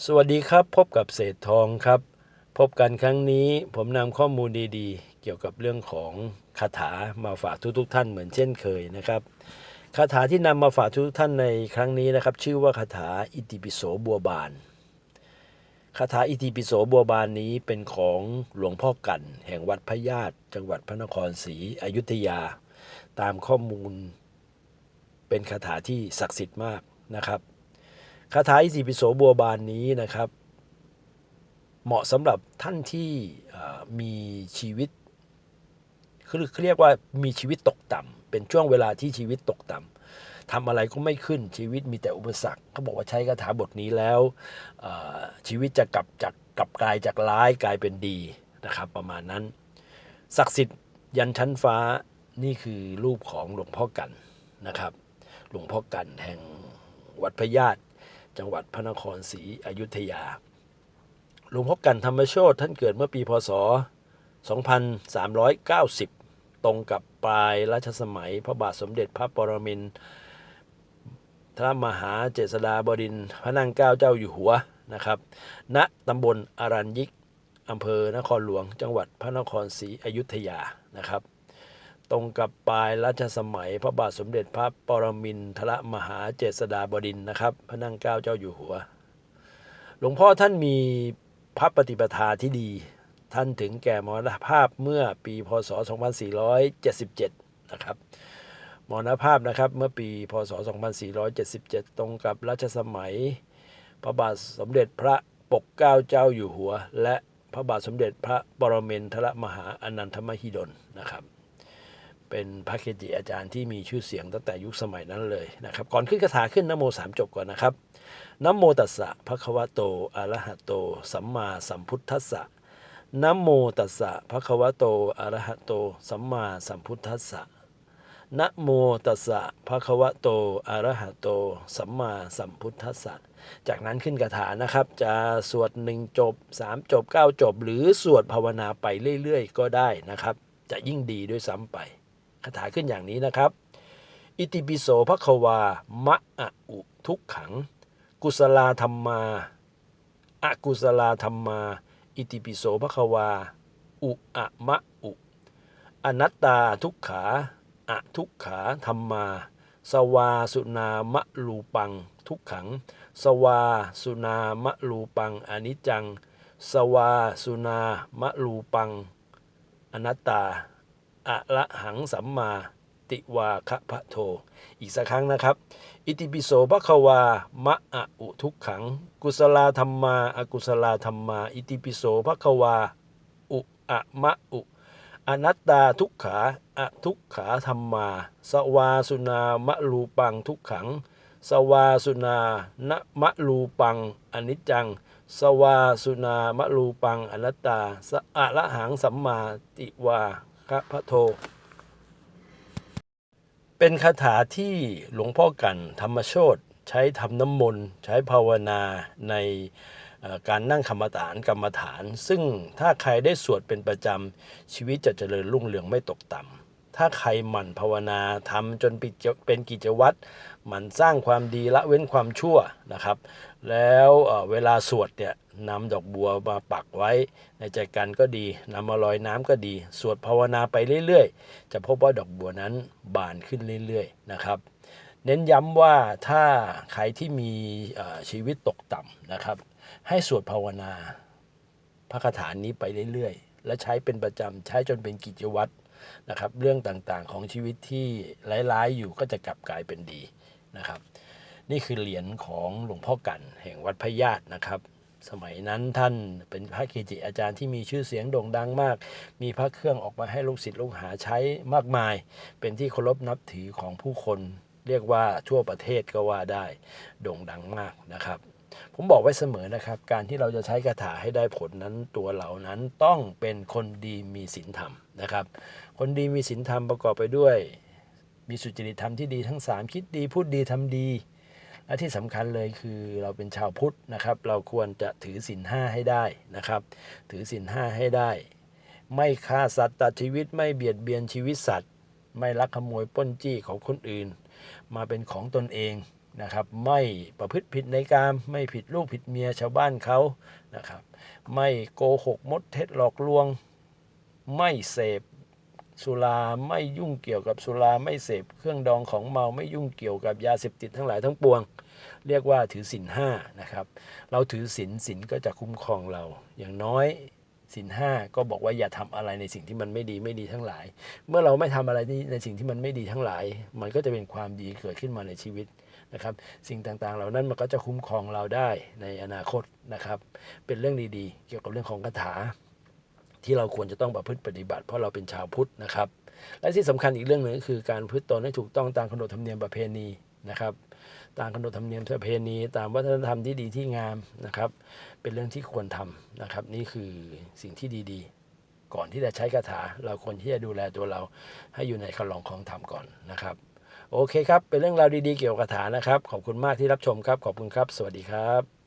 สวัสดีครับ พบกับเศษทองครับ พบกันครั้งนี้ผมนำข้อมูลดีๆ เกี่ยวกับเรื่องของคาถามาฝากทุกๆ ท่านเหมือนเช่นเคยนะครับคาถาที่นำมาฝากทุกท่านในครั้งนี้นะครับ ชื่อว่าคาถาอิติปิโสบัวบานคาถาอิติปิโสบัวบานนี้เป็นของหลวงพ่อกัน แห่งวัดพระญาติจังหวัดพระนครศรีอยุธยา ตามข้อมูลเป็นคาถาที่ศักดิ์สิทธิ์มากนะครับ คาถาอิติปิโสบัวบานนี้นะครับ เหมาะสำหรับท่านที่มีชีวิตคือเรียกว่ามีชีวิตตกต่ำเป็นช่วงเวลาที่ชีวิตตกต่ำทำอะไรก็ไม่ขึ้นชีวิตมีแต่อุปสรรคเขาบอกว่าใช้คาถาบทนี้แล้วชีวิตจะกลับจากกลับกลายจากร้ายกลายเป็นดีนะครับ ประมาณนั้น ศักดิ์สิทธิ์ยันชั้นฟ้านี่คือรูปของหลวงพ่อกันนะครับ หลวงพ่อกันแห่งวัดพระญาติ จังหวัดพระนครศรีอยุธยา หลวงพ่อกันธรรมโชตท่านเกิดเมื่อปีพศ 2390 ตรงกับปลายรัชสมัย พระบาทสมเด็จพระปรมินทรมหาเจษฎาบดินพระนั่งเก้าเจ้าอยู่หัวนะครับ ณตำบลอารัญยิกอำเภอนครหลวง จังหวัดพระนครศรีอยุธยานะครับ ตรงกับปลายรัชสมัย พระบาทสมเด็จพระปรมินทรมหาเจษฎาบดินนะครับ พระนั่งเกล้าเจ้าอยู่หัว หลวงพ่อท่านมีพระปฏิปทาที่ดี ท่านถึงแก่มรณภาพเมื่อปีพศ 2477 นะครับมรณภาพนะครับเมื่อปีพศ 2477 ตรงกับรัชสมัย พระบาทสมเด็จพระปกเกล้าเจ้าอยู่หัว และพระบาทสมเด็จพระปรมินทรมหาอนันทมหิดลนะครับ เป็นพระเกจิอาจารย์ที่มีชื่อเสียงตั้งแต่ยุคสมัยนั้นเลยนะครับ ก่อนขึ้นคาถาขึ้นนโมสามจบก่อนนะครับนโมตัสสะภะคะวะโตอะระหะโต สัมมาสัมพุทธัสสะนโมตัสสะภะคะวะโตอะระหะโต สัมมาสัมพุทธัสสะนะโมตัสสะภะคะวะโตอะระหะโต สัมมาสัมพุทธัสสะ จากนั้นขึ้นคาถานะครับ จะสวดหนึ่งจบสามจบเก้าจบ หรือสวดภาวนาไปเรื่อยๆ ก็ได้นะครับ จะยิ่งดีด้วยซ้ำไป คาถาขึ้นอย่างนี้นะครับ อิติปิโสภความะอะอุทุกขัง กุศลาธรรมาอากุศลาธรรมา อิติปิโสภควา อุอะมะอุ อนัตตาทุกขาอะทุกขาธรรมา สวาสุนามะลูปัง ทุกขัง สวาสุนามะลูปัง อนิจจัง สวาสุนามะลูปัง อนัตตา อะระหังสัมมาติวาคะพะโท อีกสักครั้งนะครับ อิติปิโสภความะอะอุทุกขัง กุศลาธรรมาอากุศลาธรรมา อิติปิโสภควาอุอะมะอุอนัตตาทุกขาอะทุกขาธรรมา สวาสุนามะลูปังทุกขัง สวาสุนานะมะลูปังอนิจจัง สวาสุนามะลูปังอนัตตาสอะระหังสัมมาติวา คะพะโท เป็นคาถาที่หลวงพ่อกันธรรมโชตใช้ทำน้ำมนต์ใช้ภาวนาในการนั่งกรรมฐานกรรมฐาน ซึ่งถ้าใครได้สวดเป็นประจำ ชีวิตจะเจริญรุ่งเรืองไม่ตกต่ำ ถ้าใครหมั่นภาวนาทำจนเป็นกิจวัตรหมั่นสร้างความดีละเว้นความชั่วนะครับ แล้วเวลาสวดเนี่ย นำดอกบัวมาปักไว้ ในใจกันก็ดีนำมาลอยน้ำก็ดี สวดภาวนาไปเรื่อยๆ จะพบว่าดอกบัวนั้นบานขึ้นเรื่อยๆนะครับ เน้นย้ำว่าถ้าใครที่มีชีวิตตกต่ำนะครับ ให้สวดภาวนา พระคาถานี้ไปเรื่อยๆ และใช้เป็นประจำใช้จนเป็นกิจวัตรนะครับ เรื่องต่างๆของชีวิตที่ร้ายๆอยู่ก็จะกลับกลายเป็นดีนะครับ นี่คือเหรียญของหลวงพ่อกันแห่งวัดพระญาตินะครับ สมัยนั้นท่านเป็นพระเกจิอาจารย์ที่มีชื่อเสียงโด่งดังมาก มีพระเครื่องออกมาให้ลูกศิษย์ลูกหาใช้มากมาย เป็นที่เคารพนับถือของผู้คน เรียกว่าทั่วประเทศก็ว่าได้โด่งดังมากนะครับ ผมบอกไว้เสมอนะครับ การที่เราจะใช้คาถาให้ได้ผลนั้นตัวเรานั้นต้องเป็นคนดีมีศีลธรรมนะครับ คนดีมีศีลธรรมประกอบไปด้วย มีสุจริตธรรมที่ดีทั้ง 3 คิดดีพูดดีทำดี และที่สำคัญเลยคือเราเป็นชาวพุทธนะครับ เราควรจะถือศีลห้าให้ได้นะครับ ถือศีลห้าให้ได้ ไม่ฆ่าสัตว์ตัดชีวิตไม่เบียดเบียนชีวิตสัตว์ ไม่ลักขโมยป้นจี้ของคนอื่น มาเป็นของตนเองนะครับ ไม่ประพฤติผิดในกามไม่ผิดลูกผิดเมียชาวบ้านเขานะครับ ไม่โกหกมดเท็จหลอกลวง ไม่เสพ สุราไม่ยุ่งเกี่ยวกับสุราไม่เสพเครื่องดองของเมาไม่ยุ่งเกี่ยวกับยาเสพติดทั้งหลายทั้งปวง เรียกว่าถือศีลห้านะครับ เราถือศีลศีลก็จะคุ้มครองเรา อย่างน้อยศีลห้าก็บอกว่าอย่าทำอะไรในสิ่งที่มันไม่ดีไม่ดีทั้งหลาย เมื่อเราไม่ทำอะไรในสิ่งที่มันไม่ดีทั้งหลาย มันก็จะเป็นความดีเกิดขึ้นมาในชีวิตนะครับ สิ่งต่างๆ เหล่านั้นมันก็จะคุ้มครองเราได้ในอนาคตนะครับ เป็นเรื่องดีๆ เกี่ยวกับเรื่องของคาถา ที่เราควรจะต้องประพฤติปฏิบัติ เพราะเราเป็นชาวพุทธนะครับ และที่สำคัญอีกเรื่องหนึ่งก็คือการพฤติตนให้ถูกต้องตามขนบธรรมเนียมประเพณีนะครับตามขนบธรรมเนียมประเพณี ตามวัฒนธรรมที่ดีที่งามนะครับ เป็นเรื่องที่ควรทำนะครับ นี่คือสิ่งที่ดีๆ ก่อนที่จะใช้คาถา เราควรที่จะดูแลตัวเราให้อยู่ในคลองของธรรมก่อนนะครับ โอเคครับ เป็นเรื่องราวดีๆเกี่ยวกับคาถานะครับ ขอบคุณมากที่รับชมครับ ขอบคุณครับ สวัสดีครับ